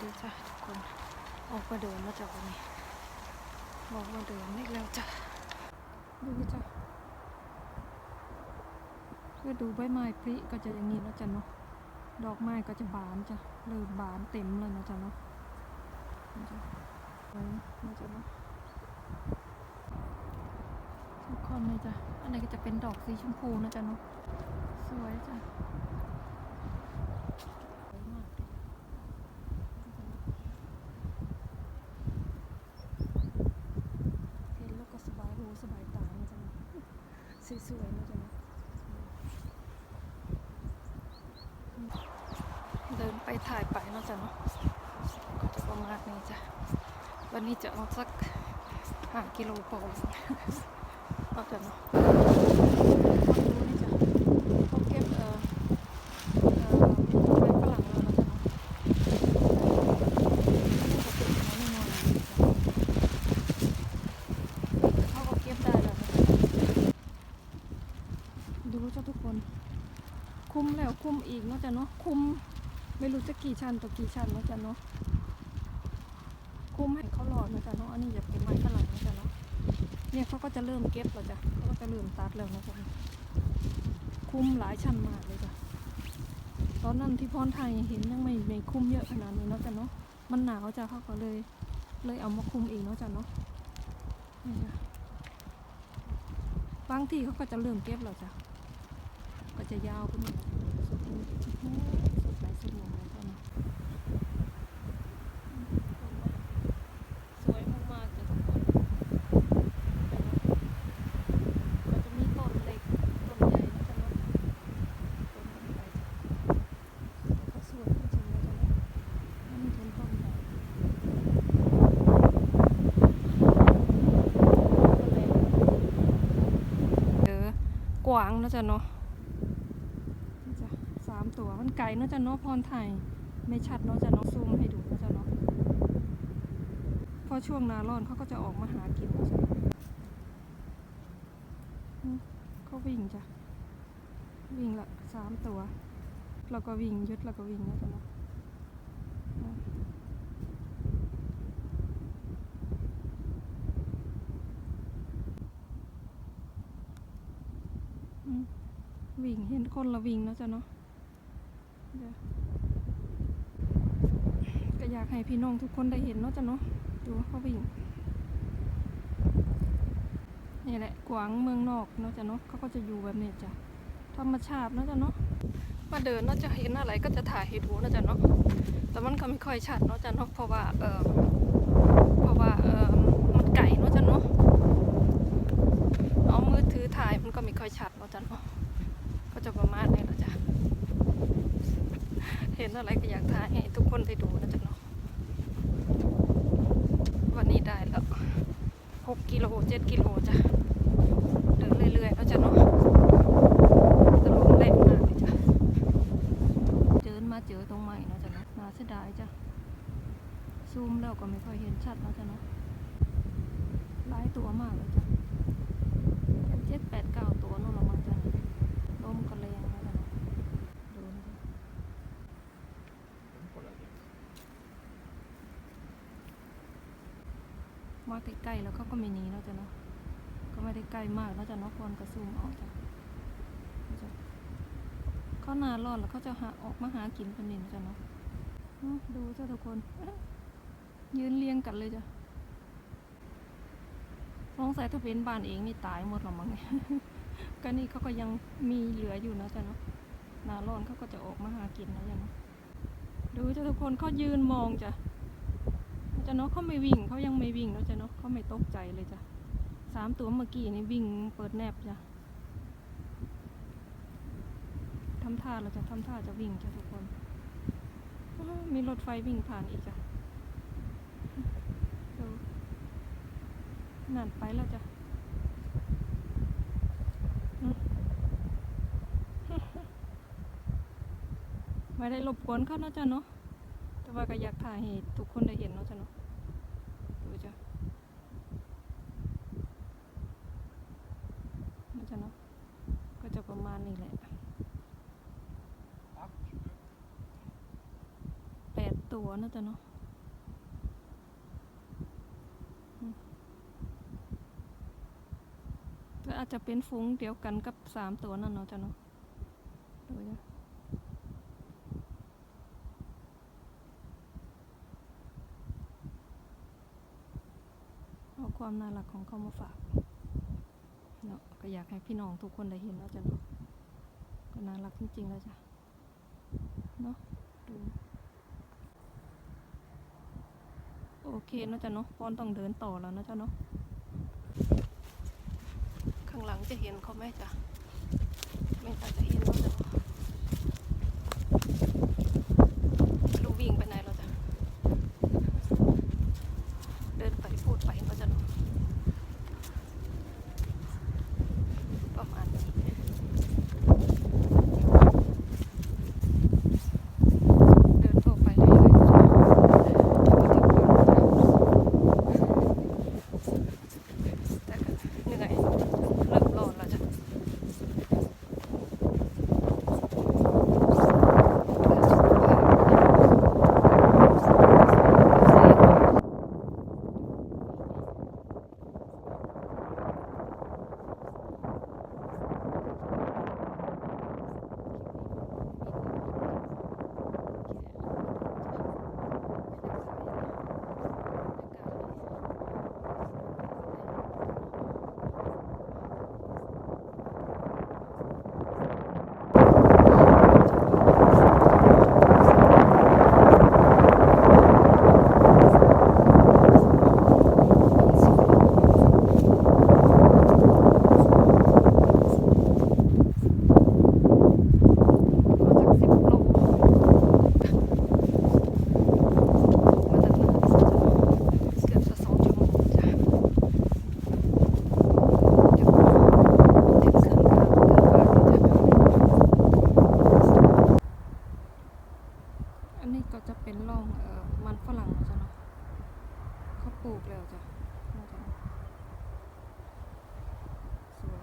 ดีจ้ะทุกคน ออกมาเดินมาจากวันนี้ออกมาเดินอีกแล้วจ้ะ ดูจ้ะก็ดูใบไม้พริก็จะอย่างนี้แล้วจ้ะเนาะ ดอกไม้ก็จะบานจ้ะเริ่มบานเต็มเลยนะจ้ะเนาะนี่จ้ะเออนะจ้ะเนาะทุกคนเลยจ้ะ อันนี้ก็จะเป็นดอกสีชมพูนะจ๊ะเนาะ สวยจ้ะสวยมากเลยเห็นแล้วก็สบายหูสบายตานะจ๊ะเนาะสวยๆนะจ๊ะเนาะเดิ นไปถ่ายไปนะจ๊ะเนาะก็จะประมาณนี้จ้ะวันนี้จะเอาสักห้ากิโลพอเอาจ้ะเนาะดูนี่จ้ะเขาก็เอ่อเอ่อใบฝรั่งแล้วนะเนาะเขาเก็บมาไม่นานเลยจ้ะเขาก็เก็บได้แล้วนะจ๊ะดูจ้ะทุกคน คุ้มแล้วคุ้มอีกเนาะจ้ะเนาะคุ้ม ไม่รู้จะกี่ชั้นต่อกี่ชั้นเนาะจ้ะเนาะคุ้มให้เขาหลอดเนาะจ้ะเนาะอันนี้อย่าเป็นไม้ฝรั่งเนาะจ้ะเนาะเนี่ยเขาก็จะเริ่มเก็บแล้วจ้ะเขาก็จะเริ่มตัดแล้วนะจ๊ะคุ้มหลายชั้นมากเลยจ้ะตอนนั้นที่พรไทยเห็นยังไม่ไม่คุ้มเยอะขนาดนี้เนาะจ้ะเนาะมันหนาวจ้ะเขาก็เลย เลยเอามาคุมเองเนาะจ้ะเนาะนี่จ้ะบางที่เขาก็จะเริ่มเก็บแล้วจ้ะก็จะยาวไปหมดสุดนี้สุดไหนสุดหนึ่งเลยจ้ะเนาะสวยมากๆจ้ะทุกคน ก็จะมีต้นเล็กต้นใหญ่นะจ๊ะเนาะต้นมันใหญ่จ้ะก็สวยจริงๆนะจ๊ะเนาะอันนี้เป็นต้นใหญ่เออก วางนะจ๊ะเนาะจ้ะสามตัวมันไก่นาะจ๊ะเนาะพรไทยไม่ชัดเนาะจ๊ะเนาะซูมให้ดูนะจ๊ะเนาะพอช่วงนาร้อนเขาก็จะออกมาหากินนะจ๊ะก็วิ่งจ้ะวิ่งละสามตัว แล้วก็วิ่งยึดแล้วก็วิ่งนะจ๊ะเนาะอืมวิ่ง เห็นคนละวิ่งนะจ๊ะเนาะก็อยากให้พี่น้องทุกคนได้เห็นเนาะจ๊ะเนาะดูเขาวิ่งนี่แหละกวางเมืองนอกเนาะจ้ะเนาะเขาก็จะอยู่แบบนี้จ้ะธรรมชาติเนาะจ้ะเนาะมาเดินเนาะจะเห็นอะไรก็จะถ่ายให้ดูเนาะจ้ะเนาะแต่มันก็ไม่ค่อยชัดเนาะจ้ะเนาะเพราะว่าเออเพราะว่าเออมันไก่เนาะจ้ะเนาะเอามือถือถ่ายมันก็ไม่ค่อยชัดเนาะจ้ะเนาะก็จะประมาณนี้แหละจ้ะเห็นอะไรก็อยากถ่ายให้ทุกคนได้ดูนะจ้ะเนาะวันนี้ได้แล้วหกกิโลเจ็ดกิโลจ้ะเดินเรื่อยๆแล้วจ้ะเนาะจะลงแรงมากเลยจ้ะเดินมาเจอตรงใหม่นะจ้ะเนาะน่าเสียดายจ้ะซูมแล้วก็ไม่ค่อยเห็นชัดนะจ้ะเนาะหลายตัวมากเลยจ้ะเป็นเจ็ดแปดเก้าตัวนู่นละมั้งจ้ะลมก็แรงนะจ้ะเนาะดูนะจ๊ะ มาใกล้ๆแล้วเขาก็ไม่หนีเนาะจ้ะเนาะก็ไม่ได้ใกล้มากแล้วจ้ะเนาะพรกระซูมออกจ้ะนี่จ้ะเขาหนารอนแล้วเขาจะหาออกมาหากินเป็นนินจ้ะเนาะดูจ้ะทุกคนยืนเรียงกันเลยจ้ะสงสัยถ้าเป็นบ้านเองนี่ตายหมดหรอมั้งเนี่ยก็นี่เขาก็ยังมีเหลืออยู่นะจ้ะเนาะหนาร้อนเขาก็จะออกมาหากินนะจ้ะเนาะดูจ้ะทุกคนเขายืนมองจ้ะ จ้ะเนาะเขาไม่วิ่งเขายังไม่วิ่งเนาะจ้ะเนาะเขาไม่ตกใจเลยจ้ะสามตัวเมื่อกี้นี่วิ่งเปิดแนบจ้ะทำท่าเราจะทำท่าจะวิ่งจ้ะทุกคนมีรถไฟวิ่งผ่านอีกจ้ะนั่นไปแล้วจ้ะไม่ได้รบกวนเขาเนาะจ้ะเนาะ ว่าก็อยากถ่ายให้ทุกคนได้เห็นเนาะจ้ะเนาะดูจ้ะนะจ๊ะเนาะก็จะประมาณนี้แหละแปดตัวนะจ๊ะเนาะก็อาจจะเป็นฟุ้งเดียวกันกับสามตัวนั่นเนาะจ๊ะเนาะดูจ้ะเอา ความน่ารักของเขามาฝากเนาะก็อยากให้พี่น้องทุกคนได้เห็นแล้วจ้ะเนาะก็น่ารักจริงๆแล้วจ้ะเนาะดูโอเคเนอะจ๊ะเนาะปอนต้องเดินต่อแล้วนะจ๊ะเนาะข้างหลังจะเห็นเขาไหมจ๊ะไม่น่าจะเห็นแล้วจ้ะลูกวิ่งไปไหนแล้วจ้ะ เดินไปพูดไปก็จะเนาะประมาณนี้ เดินต่อไปเรื่อยๆจ้ะจะมาถึงบ้านแล้วจ้ะ แต่ก็เหนื่อยเริ่มร้อนแล้วจ้ะสักสิบโลมาตั้งนานเกือบจะสองชั่วโมงจ้ะจะเต็มเครื่องทางเกินบ้านแล้วจ้ะอันนี้ก็ จะเป็นร่องเอ่อมันฝรั่งนะจ๊ะเนาะเขาปลูกแล้วจ้ะนะจ๊ะสวย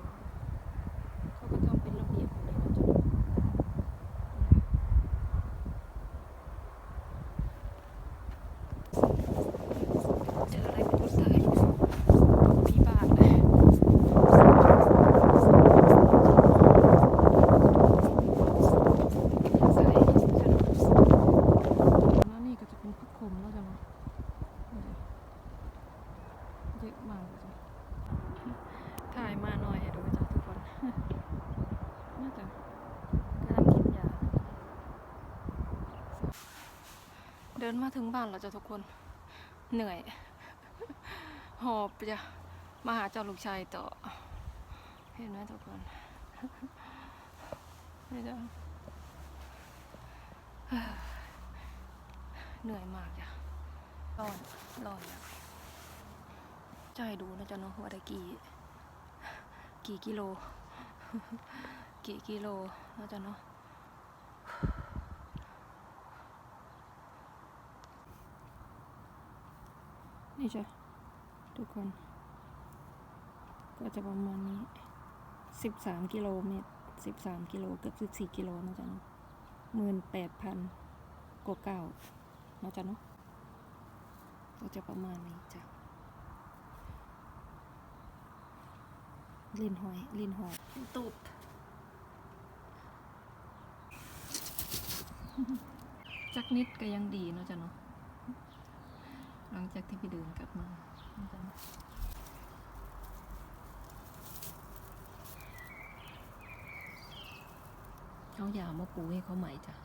เขาก็ทำเป็นระเบียบเลยนะจ๊ะ เจออะไรเป็นคนตายผีบาทเลยแล้วนี่ก็จะเป็นพักคมแล้วจ้ะเนาะเยอะมากเลยจ้ะถ่ายมาหน่อยให้ดูจ้ะทุกคน น่าจะกำลังกินยา เดินมาถึงบ้านแล้วจ้ะทุกคน เหนื่อย หอบจะมาหาเจ้าลูกชายต่อ เห็นไหมทุกคนนี่จ้ะเหนื่อยมากจ้ะร้อนร้อนอะจะให้ดูนะจ๊ะเนาะว่าได้กี่ กี่กิโล กี่กิโลนะจ๊ะเนาะ นี่จ้ะทุกคน ก็จะประมาณนี้สิบสามกิโลเมตรสิบสามกิโลเกือบสิบสี่กิโลนะจ๊ะเนาะหมื่นแปดพันกว่าเก้านะจ๊ะเนาะก็จะประมาณนี้จ้ะลินหอยลินหอยตูดจักนิดก็ยังดีเนาะจ๊ะเนาะ หลังจากที่ไปเดินกลับมานะจ๊ะเอายามาปูให้เขาใหม่จ้ะ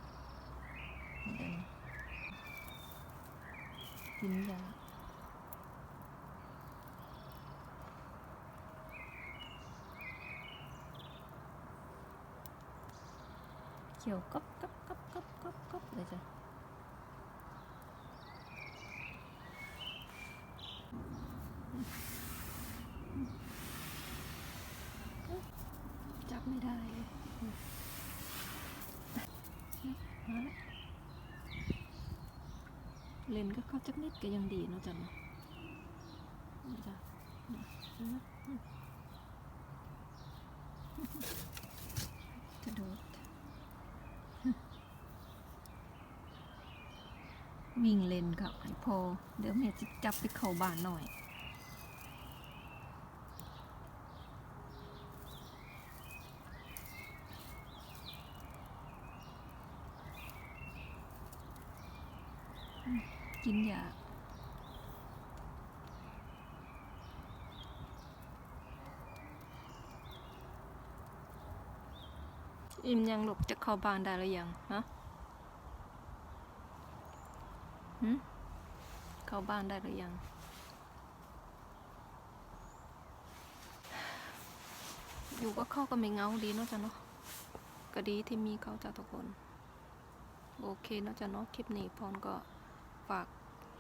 กินยาเขียวก๊อบก๊อบก๊อบก๊อบก๊อบก๊อบเลยจ้ะ ไม่ได้เลนก็เข้าจักนิดก็ยังดีเนาะจ๊ะเนาะจ้ะกระโดดวิ่งเลนกับให้พอ เดี๋ยวแม่จะจับไปเข้าบ้านหน่อย กินยาอิ่มยังหลบจะเข้าบ้านได้หรือยังฮะหืมเข้าบ้านได้หรือยัง อยู่ก็เข้าก็ไม่เงาดีเนาะจ๊ะเนาะก็ดีที่มีเขาจ้ะทุกคน โอเคเนาะจ๊ะเนาะคลิปนี้พรก็ ฝาก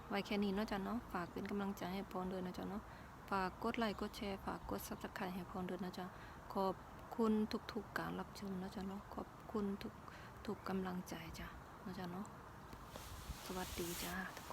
ไว้แค่นี้เนาะจ๊ะเนาะ ฝากเป็นกำลังใจให้พรด้วยนะจ๊ะเนาะ ฝากกดไลค์กดแชร์ฝากกดซับสไครต์ให้พรด้วยนะจ๊ะ ขอบคุณทุกๆการรับชมนะจ๊ะเนาะ ขอบคุณทุกทุกกำลังใจจ้ะนะจ๊ะเนาะ สวัสดีจ้า